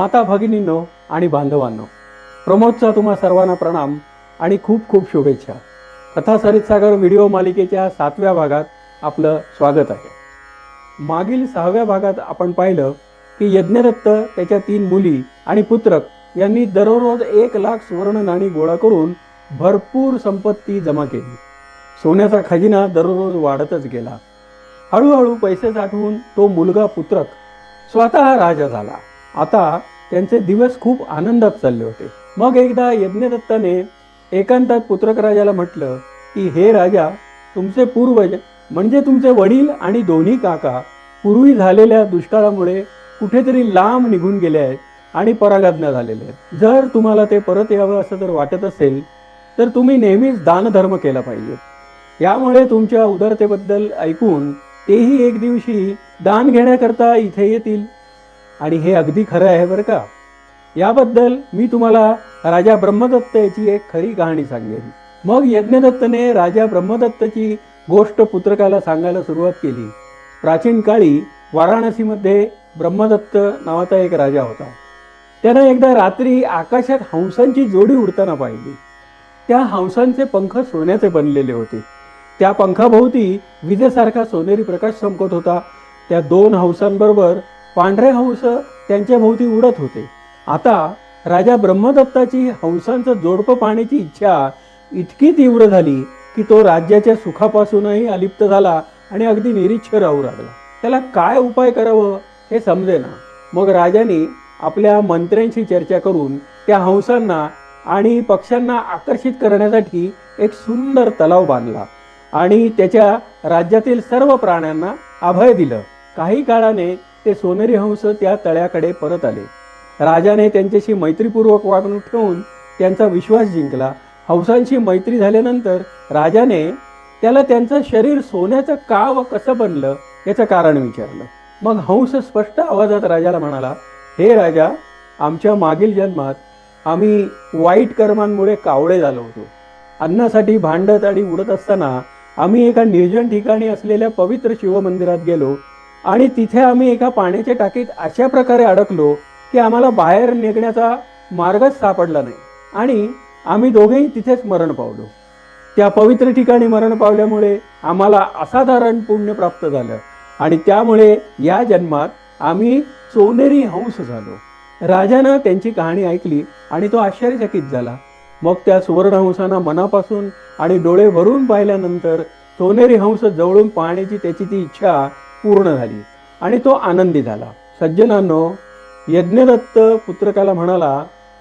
माता भगिनींनो आणि बांधवांनो प्रमोदचा तुम्हा सर्वांना प्रणाम आणि खूप खूप शुभेच्छा. कथा सरितसागर व्हिडिओ मालिकेच्या सातव्या भागात आपलं स्वागत आहे. मागील सहाव्या भागात आपण पाहिलं की यज्ञदत्त त्याच्या तीन मुली आणि पुत्रक यांनी दररोज एक लाख सुवर्ण नाणी गोळा करून भरपूर संपत्ती जमा केली. सोन्याचा खजिना दररोज वाढतच गेला. हळूहळू पैसे साठवून तो मुलगा पुत्रक स्वतः राजा झाला. आता त्यांचे दिवस खूप आनंदात चालले होते. मग एकदा यज्ञदत्ताने एकांतात पुत्रक राजाला म्हटलं की हे राजा तुमचे पूर्वज म्हणजे तुमचे वडील आणि दोन्ही काका पूर्वी झालेल्या दुष्काळामुळे कुठेतरी लांब निघून गेले आहेत आणि परागज्ञ झालेले आहेत. जर तुम्हाला ते परत यावं असं जर वाटत असेल तर तुम्ही नेहमीच दानधर्म केला पाहिजे. यामुळे तुमच्या उदारतेबद्दल ऐकून तेही एक दिवशी दान घेण्याकरता इथे येतील आणि हे अगदी खरं आहे बरं का. याबद्दल मी तुम्हाला राजा ब्रह्मदत्त याची एक खरी कहाणी सांगेन. मग यज्ञदत्तने राजा ब्रह्मदत्तची गोष्ट पुत्रकाला सांगायला सुरुवात केली. प्राचीन काळी वाराणसीमध्ये ब्रह्मदत्त नावाचा एक राजा होता. त्यानं एकदा रात्री आकाशात हंसांची जोडी उडताना पाहिली. त्या हंसांचे पंख सोन्याचे बनलेले होते. त्या पंखाभोवती विजेसारखा सोनेरी प्रकाश चमकत होता. त्या दोन हंसांबरोबर पांढरे हंस त्यांच्या भोवती उडत होते. आता राजा ब्रह्मदत्ताची हंसांचं जोडपं पाहण्याची इच्छा इतकी तीव्र झाली की तो राज्याच्या सुखापासूनही अलिप्त झाला आणि अगदी निरीच्छ राहू लागला. त्याला काय उपाय करावं हे समजेना. मग राजाने आपल्या मंत्र्यांशी चर्चा करून त्या हंसांना आणि पक्ष्यांना आकर्षित करण्यासाठी एक सुंदर तलाव बांधला आणि त्याच्या राज्यातील सर्व प्राण्यांना अभय दिलं. काही काळाने ते सोनेरी हंस त्या तळ्याकडे परत आले. राजाने त्यांच्याशी मैत्रीपूर्वक वागणूक ठेवून त्यांचा विश्वास जिंकला. हंसांशी मैत्री झाल्यानंतर राजाने त्याला त्यांचं शरीर सोन्याचं का व कसं बनलं याचं कारण विचारलं. मग हंस स्पष्ट आवाजात राजाला म्हणाला हे राजा आमच्या मागील जन्मात आम्ही वाईट कर्मांमुळे कावळे झालो होतो. अन्नासाठी भांडत आणि उडत असताना आम्ही एका निर्जन ठिकाणी असलेल्या पवित्र शिवमंदिरात गेलो. आणि तिथे आम्ही एका पाण्याच्या टाकीत अशा प्रकारे अडकलो की आम्हाला बाहेर निघण्याचा मार्गच सापडला नाही. आणि आम्ही दोघेही तिथेच मरण पावलो. त्या पवित्र ठिकाणी मरण पावल्यामुळे आम्हाला असाधारण पुण्य प्राप्त झालं आणि त्यामुळे या जन्मात आम्ही सोनेरी हंस झालो. राजानं त्यांची कहाणी ऐकली आणि तो आश्चर्यचकित झाला. मग त्या सुवर्णहंसांना मनापासून आणि डोळे भरून पाहिल्यानंतर सोनेरी हंस जवळून पाहण्याची त्याची ती इच्छा पूर्ण झाली. आणि तो आनंदी झाला. सज्जनांनो यज्ञदत्त पुत्रकाला म्हणाला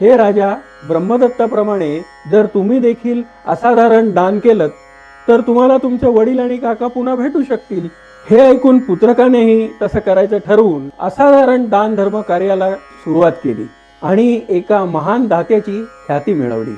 हे राजा ब्रह्मदत्ताप्रमाणे जर तुम्ही देखील असाधारण दान केलं तर तुम्हाला तुमचे वडील आणि काका पुन्हा भेटू शकतील. हे ऐकून पुत्रकानेही तसं करायचं ठरवून असाधारण दान धर्म कार्याला सुरुवात केली आणि एका महान दात्याची ख्याती मिळवली.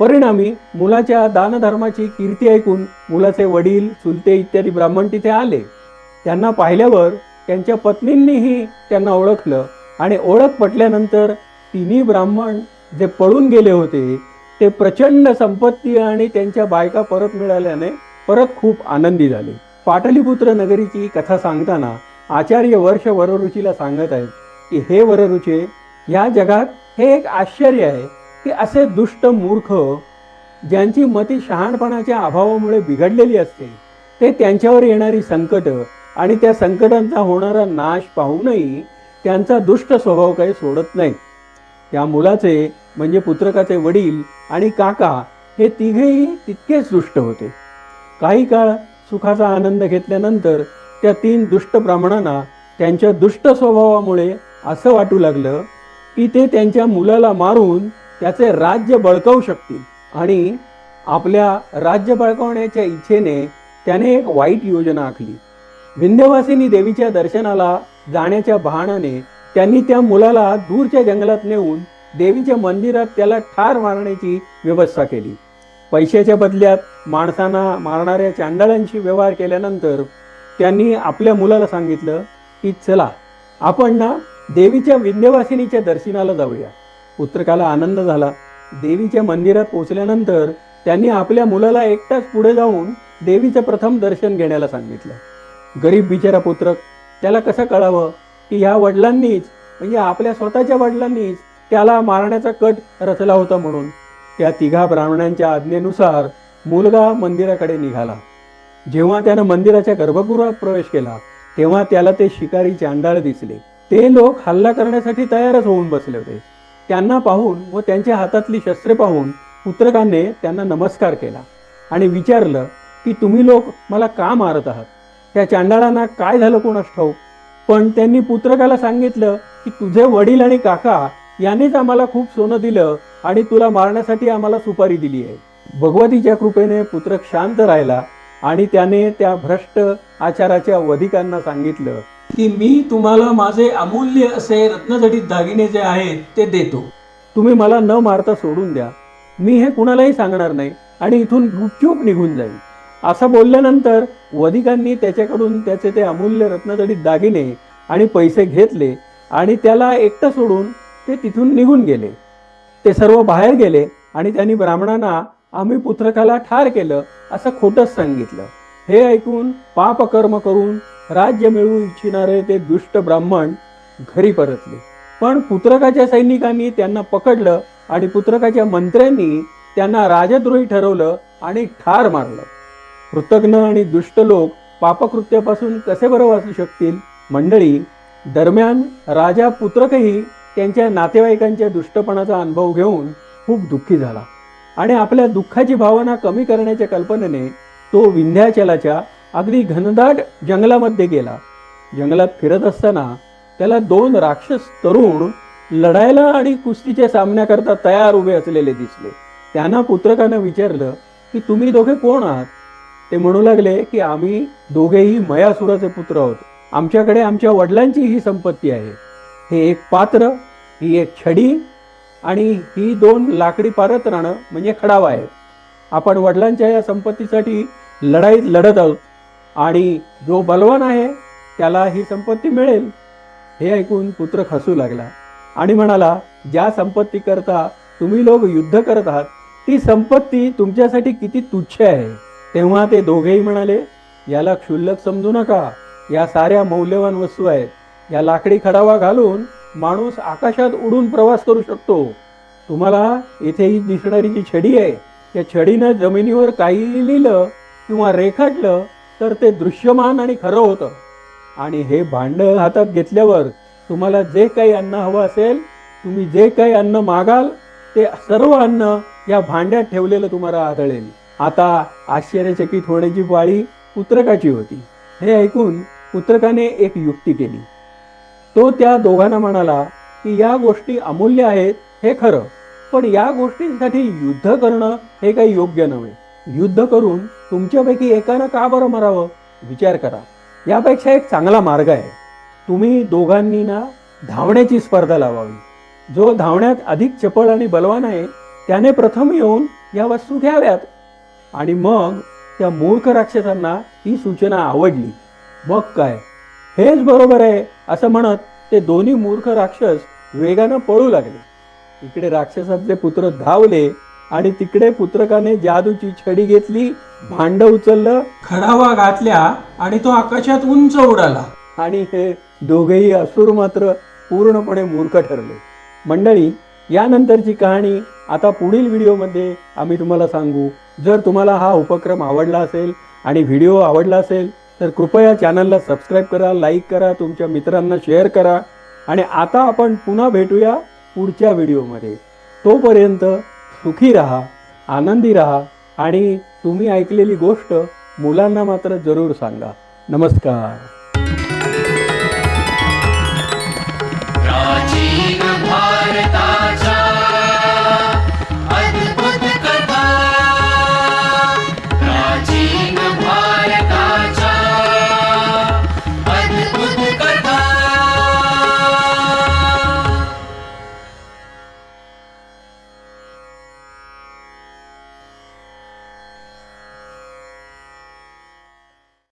परिणामी मुलाच्या दानधर्माची कीर्ती ऐकून मुलाचे वडील चुलते इत्यादी ब्राह्मण तिथे आले. त्यांना पाहिल्यावर त्यांच्या पत्नींनीही त्यांना ओळखलं. आणि ओळख पटल्यानंतर तिन्ही ब्राह्मण जे पळून गेले होते ते प्रचंड संपत्ती आणि त्यांच्या बायका परत मिळाल्याने परत खूप आनंदी झाले. पाटलीपुत्र नगरीची कथा सांगताना आचार्य वर्ष वररुचीला सांगत आहेत की हे वररुचे या जगात हे एक आश्चर्य आहे की असे दुष्ट मूर्ख ज्यांची मती शहाणपणाच्या अभावामुळे बिघडलेली असते ते त्यांच्यावर येणारी संकट आणि त्या संकटांचा होणारा नाश पाहूनही त्यांचा दुष्ट स्वभाव काही सोडत नाही. त्या मुलाचे म्हणजे पुत्रकाचे वडील आणि काका हे तिघेही तितकेच दुष्ट होते. काही काळ सुखाचा आनंद घेतल्यानंतर त्या तीन दुष्ट ब्राह्मणांना त्यांच्या दुष्ट स्वभावामुळे असं वाटू लागलं की ते त्यांच्या मुलाला मारून त्याचे राज्य बळकावू शकतील आणि आपल्या राज्य बळकावण्याच्या इच्छेने त्याने एक वाईट योजना आखली. विंध्यवासिनी देवीच्या दर्शनाला जाण्याच्या बहाणाने त्यांनी त्या मुलाला दूरच्या जंगलात नेऊन देवीच्या मंदिरात त्याला ठार मारण्याची व्यवस्था केली. पैशाच्या बदल्यात माणसांना मारणाऱ्या चांडाळांशी व्यवहार केल्यानंतर त्यांनी आपल्या मुलाला सांगितलं की चला आपण ना देवीच्या विंध्यवासिनीच्या दर्शनाला जाऊया. पुत्रकाला आनंद झाला. देवीच्या मंदिरात पोचल्यानंतर त्यांनी आपल्या मुलाला एकटाच पुढे जाऊन देवीचं प्रथम दर्शन घेण्याला सांगितलं. गरीब बिचारा पुत्र त्याला कसं कळावं की ह्या वडिलांनीच म्हणजे आपल्या स्वतःच्या वडिलांनीच त्याला मारण्याचा कट रचला होता म्हणून. त्या तिघा ब्राह्मणांच्या आज्ञेनुसार मुलगा मंदिराकडे निघाला. जेव्हा त्यानं मंदिराच्या गर्भगृहात प्रवेश केला तेव्हा त्याला ते शिकारी चांडाळ दिसले. ते लोक हल्ला करण्यासाठी तयारच होऊन बसले होते. त्यांना पाहून व त्यांच्या हातातली शस्त्रे पाहून पुत्रकाने त्यांना नमस्कार केला आणि विचारलं की तुम्ही लोक मला का मारत आहात? त्या चांडाळांना काय झालं कोणास ठाऊक? पण त्यांनी पुत्रकाला सांगितलं की तुझे वडील आणि काका यांनीच आम्हाला खूप सोनं दिलं आणि तुला मारण्यासाठी आम्हाला सुपारी दिली आहे. भगवतीच्या कृपेने पुत्रक शांत राहिला आणि त्याने त्या भ्रष्ट आचाराच्या वधिकांना सांगितलं की मी तुम्हाला माझे अमूल्य असे रत्नजडित दागिने जे आहेत ते देतो. तुम्ही मला न मारता सोडून द्या. मी हे कुणालाही सांगणार नाही आणि इथून गुपचूप निघून जाईल असं बोलल्यानंतर वधिकांनी त्याच्याकडून त्याचे ते अमूल्य रत्नजडीत दागिने आणि पैसे घेतले आणि त्याला एकटं सोडून ते तिथून निघून गेले. ते सर्व बाहेर गेले आणि त्यांनी ब्राह्मणांना आम्ही पुत्रकाला ठार केलं असं खोटंच सांगितलं. हे ऐकून पापकर्म करून राज्य मिळवू इच्छिणारे ते दुष्ट ब्राह्मण घरी परतले. पण पुत्रकाच्या सैनिकांनी त्यांना पकडलं आणि पुत्रकाच्या मंत्र्यांनी त्यांना राजद्रोही ठरवलं आणि ठार मारलं. कृतज्ञ आणि दुष्ट लोक पापकृत्यापासून कसे बरं वाचू शकतील? मंडळी दरम्यान राजा पुत्रकही त्यांच्या नातेवाईकांच्या दुष्टपणाचा अनुभव घेऊन खूप दुःखी झाला आणि आपल्या दुःखाची भावना कमी करण्याच्या कल्पनेने तो विंध्याचलाच्या अगदी घनदाट जंगलामध्ये गेला. जंगलात फिरत असताना त्याला दोन राक्षस तरुण लढायला आणि कुस्तीच्या सामन्याकरता तयार उभे असलेले दिसले. त्यांना पुत्रकानं विचारलं की तुम्ही दोघे कोण आहात? ते म्हणू लागले की आम्ही दोघेही मयासुराचे पुत्र आहोत. आमच्याकडे आमच्या वडिलांची ही संपत्ती आहे. हे एक पात्र ही एक छडी आणि ही दोन लाकडी पारत राहणं म्हणजे खडावा आहे. आपण वडिलांच्या या संपत्तीसाठी लढाईत लढत आहोत आणि जो बलवान आहे त्याला ही संपत्ती मिळेल. हे ऐकून पुत्र खसू लागला आणि म्हणाला ज्या संपत्तीकरता तुम्ही लोक युद्ध करत आहात ती संपत्ती तुमच्यासाठी किती तुच्छ आहे. तेव्हा ते दोघेही म्हणाले याला क्षुल्लक समजू नका. या साऱ्या मौल्यवान वस्तू आहेत. या लाकडी खडावा घालून माणूस आकाशात उडून प्रवास करू शकतो. तुम्हाला इथे ही दिसणारी जी छडी आहे त्या छडीनं जमिनीवर काही लिहिलं किंवा रेखाटलं तर ते दृश्यमान आणि खरं होतं. आणि हे भांड हातात घेतल्यावर तुम्हाला जे काही अन्न हवं असेल तुम्ही जे काही अन्न मागाल ते सर्व अन्न या भांड्यात ठेवलेलं तुम्हाला आढळेल. आता आश्चर्यचकित होण्याची पाळी पुत्रकाची होती. हे ऐकून पुत्रकाने एक युक्ती केली. तो त्या दोघांना म्हणाला की या गोष्टी अमूल्य आहेत हे खरं. पण या गोष्टींसाठी युद्ध करणं हे काही योग्य नव्हे. युद्ध करून तुमच्यापैकी एकानं का बरं मरावं? विचार करा. यापेक्षा एक चांगला मार्ग आहे. तुम्ही दोघांनी ना धावण्याची स्पर्धा लावावी. जो धावण्यात अधिक चपळ आणि बलवान आहे त्याने प्रथम येऊन या वस्तू घ्याव्यात. आणि मग त्या मूर्ख राक्षसांना ही सूचना आवडली. मग काय? हेच बरोबर आहे असं म्हणत ते दोन्ही मूर्ख राक्षस वेगानं पळू लागले. इकडे राक्षसाचे पुत्र धावले आणि तिकडे पुत्रकाने जादूची छडी घेतली भांड उचललं खडावा घातल्या आणि तो आकाशात उंच उडाला. आणि हे दोघेही असुर मात्र पूर्णपणे मूर्ख ठरले. मंडळी यानंतरची कहाणी आता पुढील व्हिडिओमध्ये आम्ही तुम्हाला सांगू जर तुम्हाला हा उपक्रम आवडला असेल आणि व्हिडिओ आवडला असेल तर कृपया चॅनलला सबस्क्राईब करा लाईक करा तुमच्या मित्रांना शेअर करा आणि आता आपण पुन्हा भेटूया पुढच्या व्हिडिओमध्ये. तोपर्यंत सुखी राहा आनंदी राहा आणि तुम्ही ऐकलेली गोष्ट मुलांना मात्र जरूर सांगा. नमस्कार.